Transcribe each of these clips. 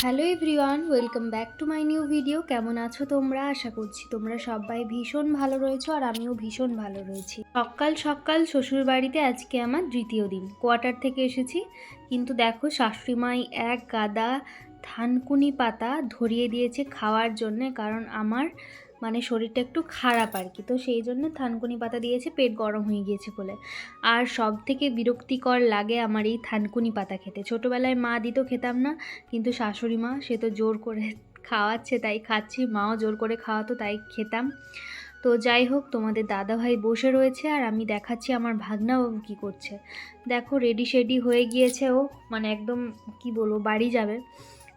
Hello everyone, welcome back to my new video. কেমন আছো তোমরা? আশা করছি তোমরা সবাই ভীষণ ভালো রয়েছো আর আমিও ভীষণ ভালো রয়েছি। সকাল সকাল শ্বশুর বাড়িতে আজকে আমার দ্বিতীয় দিন, কোয়ার্টার থেকে এসেছি। কিন্তু দেখো শাশুড়িমাই এক গাদা থানকুনি পাতা ধরিয়ে দিয়েছে খাওয়ার জন্যে, কারণ আমার মানে শরীরটা একটু খারাপ আর কি। তো সেই জন্য থানকুনি পাতা দিয়েছে, পেট গরম হয়ে গিয়েছে বলে। আর সব থেকে বিরক্তিকর লাগে আমার এই থানকুনি পাতা খেতে। ছোটোবেলায় মা দিত খেতাম না, কিন্তু শাশুড়ি মা, সে তো জোর করে খাওয়াচ্ছে, তাই খাচ্ছি। মাও জোর করে খাওয়াতো, তাই খেতাম। তো যাই হোক, তোমাদের দাদাভাই বসে রয়েছে আর আমি দেখাচ্ছি আমার ভাগনাবাবু কী করছে। দেখো রেডি শেডি হয়ে গিয়েছে ও। মানে একদম, কি বলব, বাড়ি যাবে।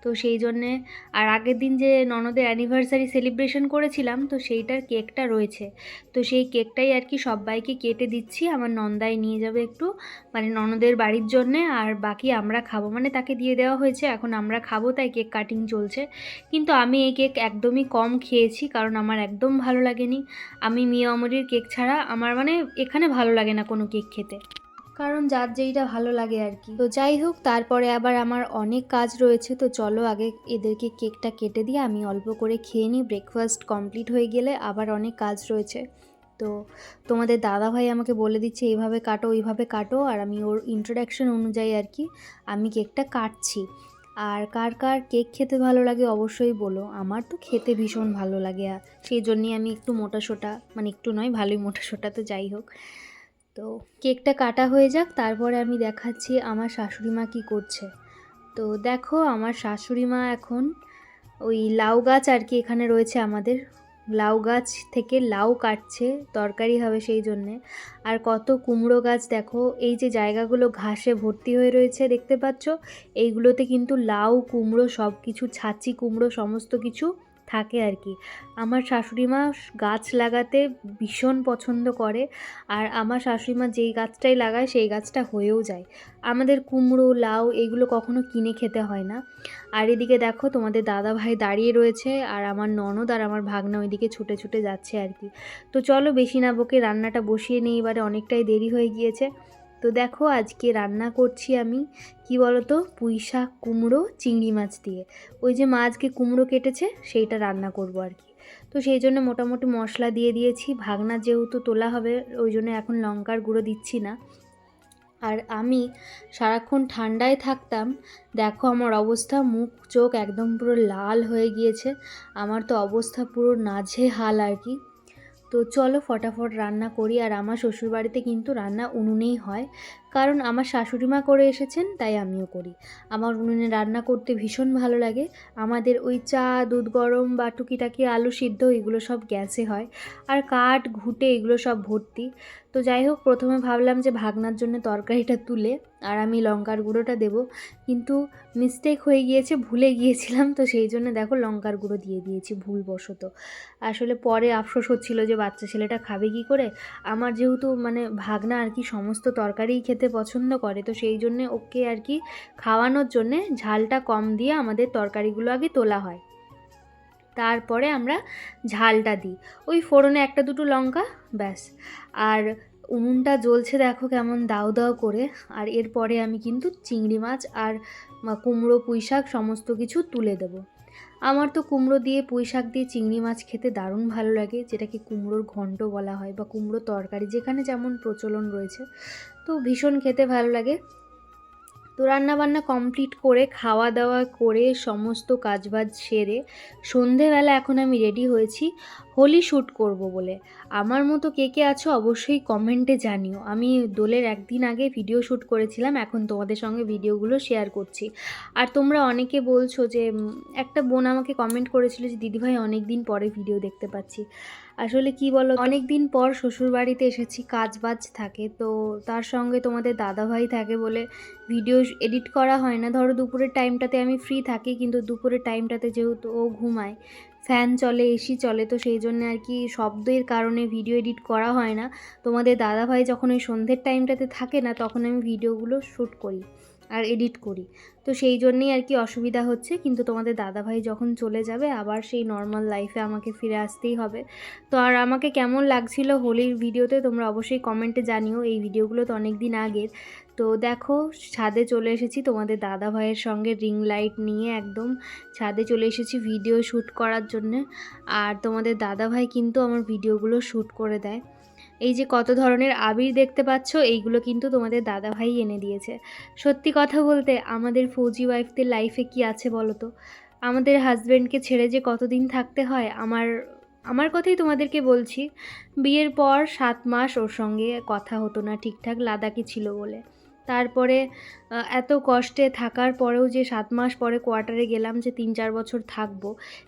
তো সেই জন্যে আর আগের দিন যে ননদের অ্যানিভার্সারি সেলিব্রেশন করেছিলাম, তো সেইটার কেকটা রয়েছে। তো সেই কেকটাই আর কি সবাইকে কেটে দিচ্ছি, আমার নন্দাই নিয়ে যাবে একটু মানে ননদের বাড়ির জন্যে, আর বাকি আমরা খাব। মানে তাকে দিয়ে দেওয়া হয়েছে, এখন আমরা খাব, তাই কেক কাটিং চলছে। কিন্তু আমি এই কেক একদমই কম খেয়েছি, কারণ আমার একদম ভালো লাগেনি। আমি মিয়া অমরির কেক ছাড়া আমার মানে এখানে ভালো লাগে না কোনো কেক খেতে। কারণ যার যেইটা ভালো লাগে আর কি। তো যাই হোক, তারপরে আবার আমার অনেক কাজ রয়েছে, তো চলো আগে এদেরকে কেকটা কেটে দিয়ে আমি অল্প করে খেয়ে নিই। ব্রেকফাস্ট কমপ্লিট হয়ে গেলে আবার অনেক কাজ রয়েছে। তো তোমাদের দাদাভাই আমাকে বলে দিচ্ছে, এইভাবে কাটো, ওইভাবে কাটো। আর আমি ওর ইন্ট্রোডাকশন অনুযায়ী আর কি আমি কেকটা কাটছি। আর কার কার কেক খেতে ভালো লাগে অবশ্যই বলো। আমার তো খেতে ভীষণ ভালো লাগে, আর সেই জন্যই আমি একটু মোটা সোটা মানে একটু নয়, ভালোই মোটা সোটা, তো যাই হোক। তো কেকটা কাটা হয়ে যাক, তারপরে আমি দেখাচ্ছি আমার শাশুড়ি মা কী করছে। তো দেখো, আমার শাশুড়ি মা এখন ওই লাউ গাছ আর কি এখানে রয়েছে আমাদের। লাউ গাছ থেকে লাউ কাটছে, তরকারি হবে সেই জন্যে। আর কত কুমড়ো গাছ দেখো, এই যে জায়গাগুলো ঘাসে ভর্তি হয়ে রয়েছে দেখতে পাচ্ছ? এইগুলোতে কিন্তু লাউ, কুমড়ো সব কিছু ছাঁচি কুমড়ো সমস্ত কিছু থাকে আর কি। আমার শাশুড়িমা গাছ লাগাতে ভীষণ পছন্দ করে আর আমার শাশুড়িমা যেই গাছটাই লাগায় সেই গাছটা হয়েও যায়। আমাদের কুমড়ো, লাউ এগুলো কখনো কিনে খেতে হয় না। আর এদিকে দেখো তোমাদের দাদা ভাই দাঁড়িয়ে রয়েছে আর আমার ননদ আর আমার ভাগনা ওইদিকে ছুটে ছুটে যাচ্ছে আর কি। তো চলো বেশি না বকে রান্নাটা বসিয়ে নিই এবারে অনেকটাই দেরি হয়ে গিয়েছে। তো দেখো, আজকে রান্না করছি আমি, কি বলতো, পুঁই শাক, কুমড়ো, চিংড়ি মাছ দিয়ে। ওই যে মাছকে কুমড়ো কেটেছে, সেইটা রান্না করব আর কি। তো সেই জন্য মোটামুটি মশলা দিয়ে দিয়েছি, ভাগনা যেহেতু তোলা হবে, ওই জন্য এখন লঙ্কার গুঁড়ো দিচ্ছি না। আর আমি সারাক্ষণ ঠান্ডায় থাকতাম, দেখো আমার অবস্থা, মুখ চোখ একদম পুরো লাল হয়ে গিয়েছে, আমার তো অবস্থা পুরো নাঝে হাল আর কি। তো চলো ফটাফট রান্না করি আর আমার শ্বশুরবাড়িতে কিন্তু রান্না উনুনেই হয়। কারণ আমার শাশুড়ি মা করে এসেছেন, তাই আমিও করি। আমার উনুনে রান্না করতে ভীষণ ভালো লাগে। আমাদের ওই চা, দুধ গরম বা টুকিটাকি আলু সিদ্ধ, এগুলো সব গ্যাসে হয়। আর কাঠ, ঘুটে, এগুলো সব ভর্তি। তো যাই হোক, প্রথমে ভাবলাম যে ভাগনার জন্য তরকারিটা তুলে আর আমি লঙ্কার গুঁড়োটা দেব। কিন্তু মিস্টেক হয়ে গিয়েছে, ভুলে গিয়েছিলাম। তো সেই জন্য দেখো লঙ্কার গুঁড়ো দিয়ে দিয়েছি ভুলবশত। আসলে পরে আফসোস হচ্ছিল যে বাচ্চা ছেলেটা খাবে কি করে? আমার যেহেতু মানে ভাগনা আর কি সমস্ত তরকারিই খেতে পছন্দ করে। তো সেই জন্যে ওকে আর কি খাওয়ানোর জন্যে ঝালটা কম দিয়ে আমাদের তরকারিগুলো আগে তোলা হয়। তারপরে আমরা ঝালটা দিই। ওই ফোড়নে একটা দুটো লঙ্কা, ব্যাস। আর উনুনটা জ্বলছে দেখো কেমন দাও দাও করে। আর এরপরে আমি কিন্তু চিংড়ি মাছ আর কুমড়ো পুঁই শাক সমস্ত কিছু তুলে দেবো। আমার তো কুমড়ো দিয়ে পুঁই শাক দিয়ে চিংড়ি মাছ খেতে দারুণ ভালো লাগে, যেটাকে কুমড়োর ঘন্ট বলা হয় বা কুমড়ো তরকারি, যেখানে যেমন প্রচলন রয়েছে। তো ভীষণ খেতে ভালো লাগে। তো রান্নাবান্না কমপ্লিট করে খাওয়া দাওয়া করে সমস্ত কাজবাজ সেরে সন্ধেবেলা এখন আমি রেডি হয়েছি। হোলি শ্যুট করব বলে। আমার মতো কে কে আছো অবশ্যই কমেন্টে জানিও। আমি দোলের একদিন আগে ভিডিও শ্যুট করেছিলাম, এখন তোমাদের সঙ্গে ভিডিওগুলো শেয়ার করছি। আর তোমরা অনেকে বলছো যে একটা বোন আমাকে কমেন্ট করেছিল যে, দিদিভাই অনেক দিন পরে ভিডিও দেখতে পাচ্ছি। আসলে কি বলো অনেক দিন পর শ্বশুর বাড়িতে এসেছি কাজ বাজ থাকে, তো তার সঙ্গে তোমাদের দাদাভাই থাকে বলে ভিডিও এডিট করা হয় না। ধরো দুপুরের টাইমটাতে আমি ফ্রি থাকি, কিন্তু দুপুরের টাইমটাতে যেহেতু ও ঘুমায় ফ্যান চলে এসি চলে, তো সেই জন্য আর কি শব্দের কারণে ভিডিও এডিট করা হয় না। তোমাদের দাদাভাই যখন ওই সন্ধ্যের টাইমটাতে থাকে না, তখন আমি ভিডিওগুলো শ্যুট করি আর এডিট করি। তো সেই জন্যেই আর কি অসুবিধা হচ্ছে, কিন্তু তোমাদের দাদাভাই যখন চলে যাবে, আবার সেই নর্মাল লাইফে আমাকে ফিরে আসতেই হবে। তো আর আমাকে কেমন লাগছিল হোলির ভিডিওতে তোমরা অবশ্যই কমেন্টে জানিও। এই ভিডিওগুলো তো অনেক দিন আগের। তো দেখো, ছাদে চলে এসেছি। তোমাদের দাদা ভাইয়ের সঙ্গে রিং লাইট নিয়ে একদম ছাদে চলে এসেছি ভিডিও শ্যুট করার জন্যে। আর তোমাদের দাদা ভাই কিন্তু আমার ভিডিওগুলো শ্যুট করে দেয়। এই যে কত ধরনের আবির দেখতে পাচ্ছ, এইগুলো কিন্তু তোমাদের দাদা ভাই এনে দিয়েছে। সত্যি কথা বলতে, আমাদের ফৌজি ওয়াইফদের লাইফে কি আছে বলো তো? আমাদের হাজব্যান্ডকে ছেড়ে যে কতদিন থাকতে হয়, আমার আমার কথাই তোমাদেরকে বলছি। বিয়ের পর সাত মাস ওর সঙ্গে কথা হতো না ঠিকঠাক লাদাকি ছিল বলে। তারপরে এত কষ্টে থাকার পরেও যে সাত মাস পরে কোয়ার্টারে গেলাম যে তিন চার বছর থাকব,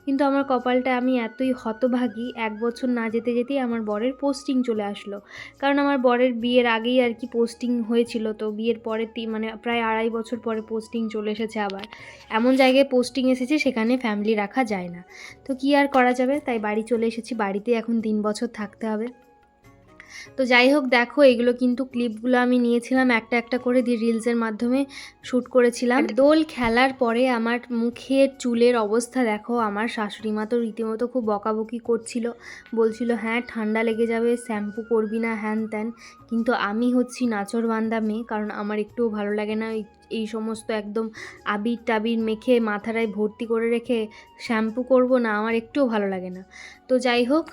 কিন্তু আমার কপালটা আমি এতই হতভাগী, এক বছর না যেতে যেতেই আমার বরের পোস্টিং চলে আসলো। কারণ আমার বরের বিয়ের আগেই আর কি পোস্টিং হয়েছিল, তো বিয়ের পরে মানে প্রায় আড়াই বছর পরে পোস্টিং চলে এসেছে আবার। এমন জায়গায় পোস্টিং এসেছে সেখানে ফ্যামিলি রাখা যায় না। তো কি আর করা যাবে? তাই বাড়ি চলে এসেছি বাড়িতে এখন তিন বছর থাকতে হবে। তো যাই হোক, দেখো, এগুলো কিন্তু ক্লিপগুলো আমি নিয়েছিলাম, একটা একটা করে দিয়ে রিলসের মাধ্যমে শ্যুট করেছিলাম। দোল খেলার পরে আমার মুখের চুলের অবস্থা, দেখো, আমার শাশুড়ি মা তো রীতিমতো খুব বকাবকি করছিল। বলছিল হ্যাঁ ঠান্ডা লেগে যাবে, শ্যাম্পু করবি না, হ্যান ত্যান। কিন্তু আমি হচ্ছি নাচর বান্দা মেয়ে, কারণ আমার একটুও ভালো লাগে না এই এই সমস্ত একদম আবির টাবির মেখে মাথাটায় ভর্তি করে রেখে শ্যাম্পু করব না, আমার একটুও ভালো লাগে না। তো যাই হোক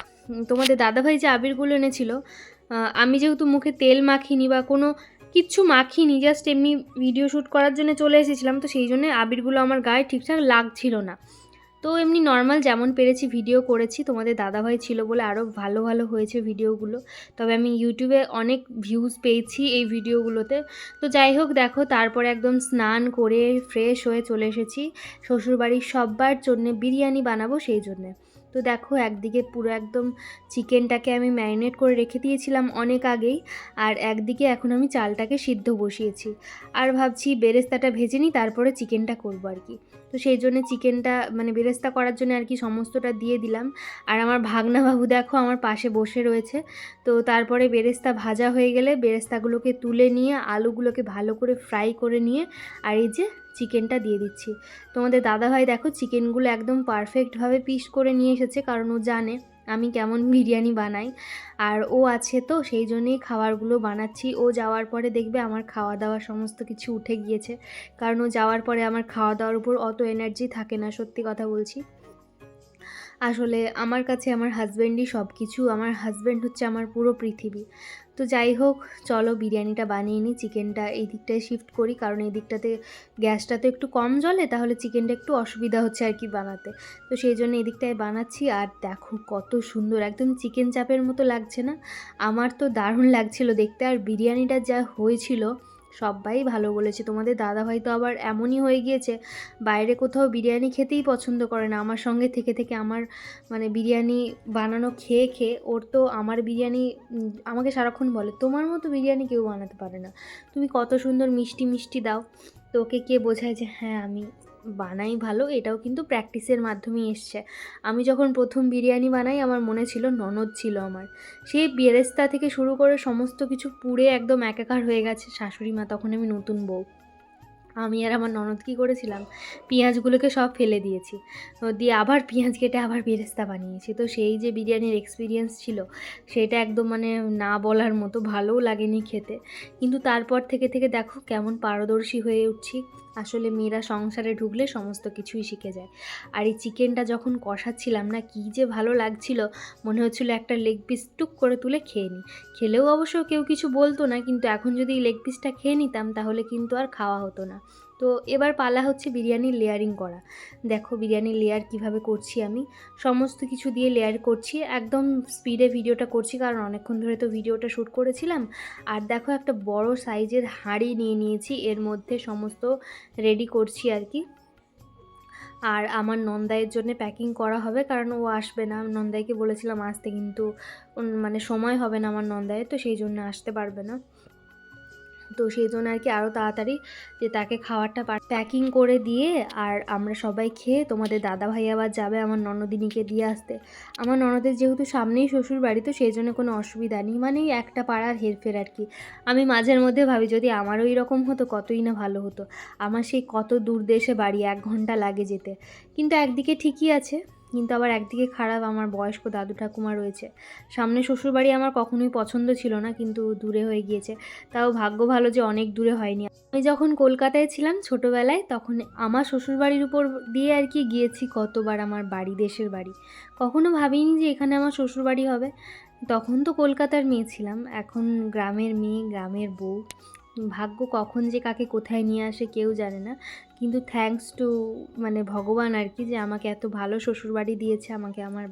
তোমাদের দাদাভাই যে আবিরগুলো এনেছিল আমি যেহেতু মুখে তেল মাখিনি বা কোনো কিচ্ছু মাখিনি জাস্ট এমনি ভিডিও শ্যুট করার জন্য চলে এসেছিলাম, তো সেই জন্য আবিরগুলো আমার গায়ে ঠিকঠাক লাগছিল না। তো এমনি নর্মাল যেমন পেরেছি ভিডিও করেছি, তোমাদের দাদাভাই ছিল বলে আরও ভালো ভালো হয়েছে ভিডিওগুলো তবে আমি ইউটিউবে অনেক ভিউজ পেয়েছি এই ভিডিওগুলোতে তো যাই হোক, দেখো, তারপরে একদম স্নান করে ফ্রেশ হয়ে চলে এসেছি। শ্বশুরবাড়ির সব্বার জন্যে বিরিয়ানি বানাবো সেই জন্যে। তো দেখো, একদিকে পুরো একদম চিকেনটাকে আমি ম্যারিনেট করে রেখে দিয়েছিলাম অনেক আগেই, আর একদিকে এখন আমি চালটাকে সিদ্ধ বসিয়েছি। আর ভাবছি বেরেস্তাটা ভেজে নিই, তারপরে চিকেনটা করব আর কি। তো সেই জন্য চিকেনটা মানে বেরেস্তা করার জন্য আর কি সমস্তটা দিয়ে দিলাম। আর আমার ভাগনা বাবু দেখো আমার পাশে বসে রয়েছে। তো তারপরে বেরেস্তা ভাজা হয়ে গেলে বেরেস্তাগুলোকে তুলে নিয়ে, আলুগুলোকে ভালো করে ফ্রাই করে নিয়ে, আর এই যে চিকেনটা দিয়ে দিচ্ছি। তোমাদের দাদাভাই দেখো চিকেনগুলো একদম পারফেক্টভাবে পিস করে নিয়ে এসেছে, কারণ ও জানে আমি কেমন বিরিয়ানি বানাই। আর ও আছে তো, সেই জন্যেই খাবারগুলো বানাচ্ছি। ও যাওয়ার পরে দেখবে আমার খাওয়া দাওয়া সমস্ত কিছু উঠে গিয়েছে, কারণ ও যাওয়ার পরে আমার খাওয়া দাওয়ার উপর অত এনার্জি থাকে না, সত্যি কথা বলছি। আসলে আমার কাছে আমার হাজব্যান্ডই সব কিছু আমার হাজব্যান্ড হচ্ছে আমার পুরো পৃথিবী। তো যাই হোক, চলো বিরিয়ানিটা বানিয়ে নিই। চিকেনটা এই দিকটায় শিফট করি, কারণ এই দিকটাতে গ্যাসটা তো একটু কম জলে তাহলে চিকেনটা একটু অসুবিধা হচ্ছে আর কি বানাতে। তো সেই জন্য এই দিকটায় বানাচ্ছি, আর দেখো কত সুন্দর, একদম চিকেন চাপের মতো লাগছে না? আমার তো দারুণ লাগছিল দেখতে, আর বিরিয়ানিটা যা হয়েছিল সবাই ভালো বলেছে। তোমাদের দাদা ভাই তো আবার এমনই হয়ে গিয়েছে, বাইরে কোথাও বিরিয়ানি খেতেই পছন্দ করে না। আমার সঙ্গে থেকে থেকে আমার মানে বিরিয়ানি বানানো খেয়ে খেয়ে ওর তো আমার বিরিয়ানি আমাকে সারাক্ষণ বলে, তোমার মতো বিরিয়ানি কেউ বানাতে পারে না। তুমি কত সুন্দর মিষ্টি মিষ্টি দাও। তো ওকে কে বোঝায় যে হ্যাঁ আমি বানাই ভালো, এটাও কিন্তু প্র্যাকটিসের মাধ্যমেই এসছে। আমি যখন প্রথম বিরিয়ানি বানাই, আমার মনে ছিল ননদ ছিল আমার। সেই বেরেস্তা থেকে শুরু করে সমস্ত কিছু পুড়ে একদম একাকার হয়ে গেছে। শাশুড়ি মা তখন আমি নতুন বউ। আমি আর আমার ননদ কী করেছিলাম? পেঁয়াজগুলোকে সব ফেলে দিয়েছি। দিয়ে আবার পেঁয়াজ কেটে আবার বেরেস্তা বানিয়েছি। তো সেই যে বিরিয়ানির এক্সপিরিয়েন্স ছিল, সেটা একদম মানে না বলার মতো ভালোও লাগেনি খেতে। কিন্তু তারপর থেকে থেকে দেখো কেমন পারদর্শী হয়ে উঠছি। আসলে মেয়েরা সংসারে ঢুকলে সমস্ত কিছুই শিখে যায়। আর এই চিকেনটা যখন কষাচ্ছিলাম না, কী যে ভালো লাগছিল, মনে হচ্ছিল একটা লেগ পিস টুক করে তুলে খেয়ে নিই খেলেও অবশ্য কেউ কিছু বলতো না, কিন্তু এখন যদি লেগ পিসটা খেয়ে নিতাম, তাহলে কিন্তু আর খাওয়া হতো না। তো এবার পালা হচ্ছে বিরিয়ানির লেয়ারিং করা। দেখো বিরিয়ানির লেয়ার কীভাবে করছি আমি। সমস্ত কিছু দিয়ে লেয়ার করছি। একদম স্পিডে ভিডিওটা করছি কারণ অনেকক্ষণ ধরে তো ভিডিওটা শ্যুট করেছিলাম। আর দেখো একটা বড় সাইজের হাঁড়ি নিয়ে নিয়েছি। এর মধ্যে সমস্ত রেডি করছি আর কি। আর আমার নন্দাইয়ের জন্য প্যাকিং করা হবে কারণ ও আসবে না। নন্দাইকে বলেছিলাম আসতে কিন্তু মানে সময় হবে না আমার নন্দাইয়ের, তো সেই জন্য আসতে পারবে না। তো সেই জন্য আর কি আরও তাড়াতাড়ি যে তাকে খাবারটা প্যাকিং করে দিয়ে আর আমরা সবাই খেয়ে তোমাদের দাদা ভাই আবার যাবে আমার ননদিনীকে দিয়ে আসতে। আমার ননদের যেহেতু সামনেই শ্বশুর বাড়ি, তো সেই জন্য কোনো অসুবিধা নেই। মানে একটা পাড়ার হেরফের আর কি। আমি মাঝের মধ্যে ভাবি যদি আমারও এরকম হতো, কতই না ভালো হতো। আমার সেই কত দূর দেশে বাড়ি এক ঘণ্টা লাগে যেতে। কিন্তু একদিকে ঠিকই আছে। কিন্তু আবার একদিকে খারাপ আমার বয়স্ক দাদু ঠাকুমা রয়েছে। সামনে শ্বশুরবাড়ি আমার কখনোই পছন্দ ছিল না, কিন্তু দূরে হয়ে গিয়েছে। তাও ভাগ্য ভালো যে অনেক দূরে হয়নি। আমি যখন কলকাতায় ছিলাম ছোটোবেলায়, তখন আমার শ্বশুরবাড়ির উপর দিয়ে আর কি গিয়েছি কতবার আমার বাড়ি, দেশের বাড়ি। কখনো ভাবিনি যে এখানে আমার শ্বশুরবাড়ি হবে। তখন তো কলকাতার মেয়ে ছিলাম। এখন গ্রামের মেয়ে, গ্রামের বউ। ভাগ্য কখন যে কাকে কোথায় নিয়ে আসে কেউ জানে না। কিন্তু থ্যাঙ্কস টু মানে ভগবান আর কি যে আমাকে এত ভালো শ্বশুরবাড়ি দিয়েছে আমাকে আমার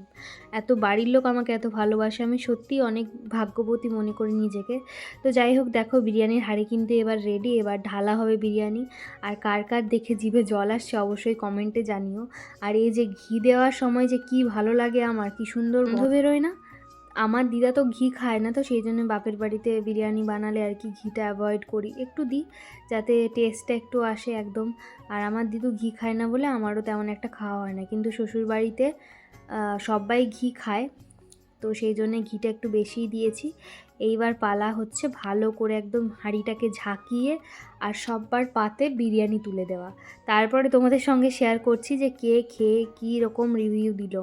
এত বাড়ির লোক আমাকে এত ভালোবাসে আমি সত্যিই অনেক ভাগ্যবতী মনে করি নিজেকে। তো যাই হোক দেখো বিরিয়ানির হাড়ি কিন্তু এবার রেডি এবার ঢালা হবে বিরিয়ানি। আর কার কার দেখে জিভে জল আসছে অবশ্যই কমেন্টে জানিও। আর এই যে ঘি দেওয়ার সময় যে কি ভালো লাগে আমার কি সুন্দর গন্ধ বেরোয় না? আমার দিদা তো ঘি খায় না, তো সেই জন্য বাপের বাড়িতে বিরিয়ানি বানালে আর কি ঘিটা অ্যাভয়েড করি। একটু দিই, যাতে টেস্টটা একটু আসে একদম। আর আমার দিদু ঘি খায় না বলে আমারও তেমন একটা খাওয়া হয় না। কিন্তু শ্বশুর বাড়িতে সবাই ঘি খায়, তো সেই জন্যে ঘিটা একটু বেশিই দিয়েছি। এইবার পালা হচ্ছে ভালো করে একদম হাঁড়িটাকে ঝাঁকিয়ে আর সববার পাতে বিরিয়ানি তুলে দেওয়া। তারপরে তোমাদের সঙ্গে শেয়ার করছি যে কে খেয়ে কী রকম রিভিউ দিল।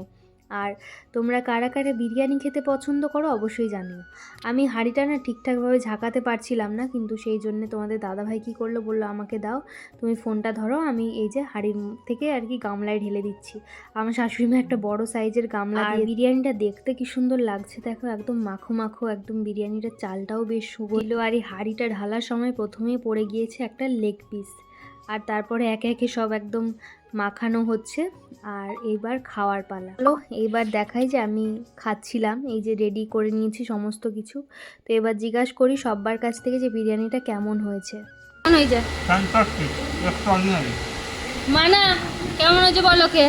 আর তোমরা কারা কারা বিরিয়ানি খেতে পছন্দ করো অবশ্যই জানিও। আমি হাঁড়িটা না ঠিকঠাকভাবে ঝাঁকাতে পারছিলাম না কিন্তু সেই জন্য তোমাদের দাদাভাই কী করল বলল আমাকে দাও। তুমি ফোনটা ধরো আমি এই যে হাঁড়ির থেকে আর কি গামলায় ঢেলে দিচ্ছি। আমার শাশুড়ি মা একটা বড় সাইজের গামলা আর বিরিয়ানিটা দেখতে কি সুন্দর লাগছে দেখো একদম মাখো মাখো একদম বিরিয়ানিটার চালটাও বেশ সুগন্ধ। আর এই হাঁড়িটা ঢালার সময় প্রথমেই পড়ে গিয়েছে একটা লেগ পিস। আর তারপরে একে একে সব একদম মাখানো হচ্ছে। আর এইবার খাওয়ার পালা। হলো এইবার দেখাই যে আমি খাচ্ছিলাম। এই যে রেডি করে নিয়েছি সমস্ত কিছু। তো এবার জিজ্ঞাসা করি সব্বার কাছ থেকে যে বিরিয়ানিটা কেমন হয়েছে। কেমন হয়েছে? Fantastic, extraordinary. মানা কেমন হয়েছে বলো কে?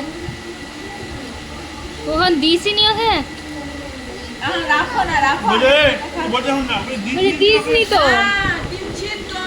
ওখান দিসিনি ওকে? রাখো না রাখো। দিসনি তো। হ্যাঁ, দিচ্ছি তো